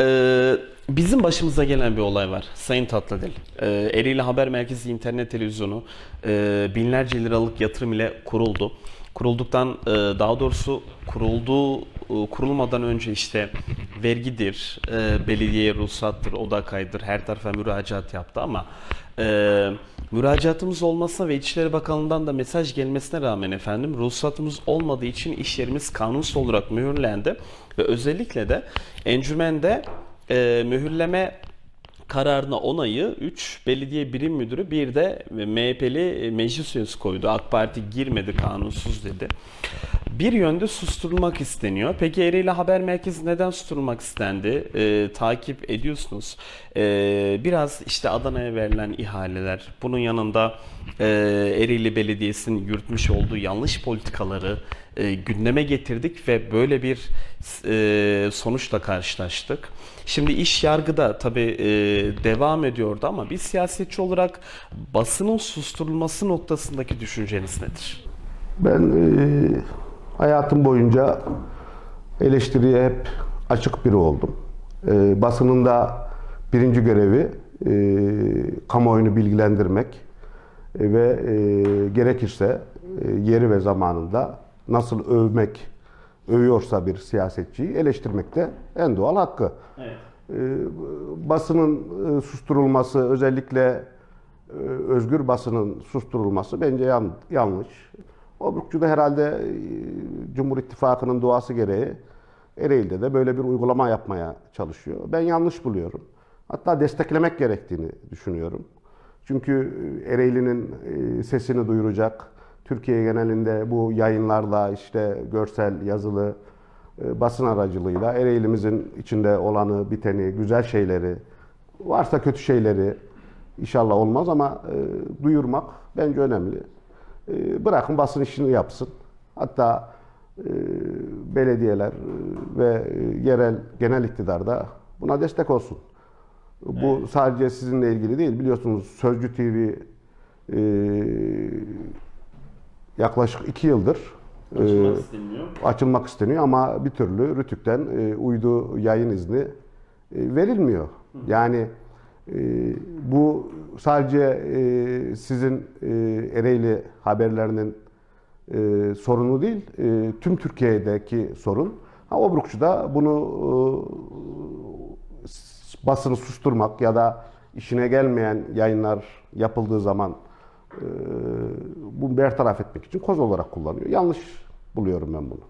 Ee, bizim başımıza gelen bir olay var Sayın Tatlıdil. Ee, Ereğli Haber Merkezi internet televizyonu e, binlerce liralık yatırım ile kuruldu. Kurulduktan e, daha doğrusu kurulduğu e, kurulmadan önce işte vergidir, e, belediyeye ruhsattır, oda kaydır, her tarafa müracaat yaptı ama e, müracaatımız olmasına ve İçişleri Bakanlığı'ndan da mesaj gelmesine rağmen efendim ruhsatımız olmadığı için iş yerimiz kanunsuz olarak mühürlendi ve özellikle de encümende e, mühürleme kararına onayı 3 belediye birim müdürü bir de MHP'li meclis üyesi koydu. AK Parti girmedi kanunsuz dedi. Bir yönde susturulmak isteniyor. Peki Ereğli Haber Merkezi neden susturulmak istendi? Ee, takip ediyorsunuz. Ee, biraz işte Adana'ya verilen ihaleler, bunun yanında e, Ereğli Belediyesi'nin yürütmüş olduğu yanlış politikaları e, gündeme getirdik ve böyle bir e, sonuçla karşılaştık. Şimdi iş yargıda tabii e, devam ediyordu ama bir siyasetçi olarak basının susturulması noktasındaki düşünceniz nedir? Ben e, hayatım boyunca eleştiriye hep açık biri oldum. E, basının da birinci görevi e, kamuoyunu bilgilendirmek e, ve e, gerekirse e, yeri ve zamanında nasıl övmek, övüyorsa bir siyasetçiyi eleştirmek de en doğal hakkı. Evet. E, basının e, susturulması özellikle e, özgür basının susturulması bence yan- yanlış. Obrukçu da herhalde e, Cumhur İttifakı'nın doğası gereği Ereğli'de de böyle bir uygulama yapmaya çalışıyor. Ben yanlış buluyorum. Hatta desteklemek gerektiğini düşünüyorum. Çünkü e, Ereğli'nin e, sesini duyuracak, Türkiye genelinde bu yayınlarla işte görsel, yazılı, e, basın aracılığıyla Ereğli'mizin içinde olanı, biteni, güzel şeyleri, varsa kötü şeyleri inşallah olmaz ama duyurmak bence önemli. Bırakın basın işini yapsın. Hatta belediyeler e, ve e, yerel genel iktidar da buna destek olsun. Bu sadece sizinle ilgili değil. Biliyorsunuz Sözcü TV e, yaklaşık iki yıldır e, isteniyor. açılmak isteniyor ama bir türlü Rütük'ten e, uydu yayın izni e, verilmiyor. Yani e, bu sadece e, sizin e, Ereğli haberlerinin e, sorunu değil, e, tüm Türkiye'deki sorun. Ha, Obrukçu da bunu e, basını susturmak ya da işine gelmeyen yayınlar yapıldığı zaman e, bunu bertaraf etmek için koz olarak kullanıyor. Yanlış buluyorum ben bunu.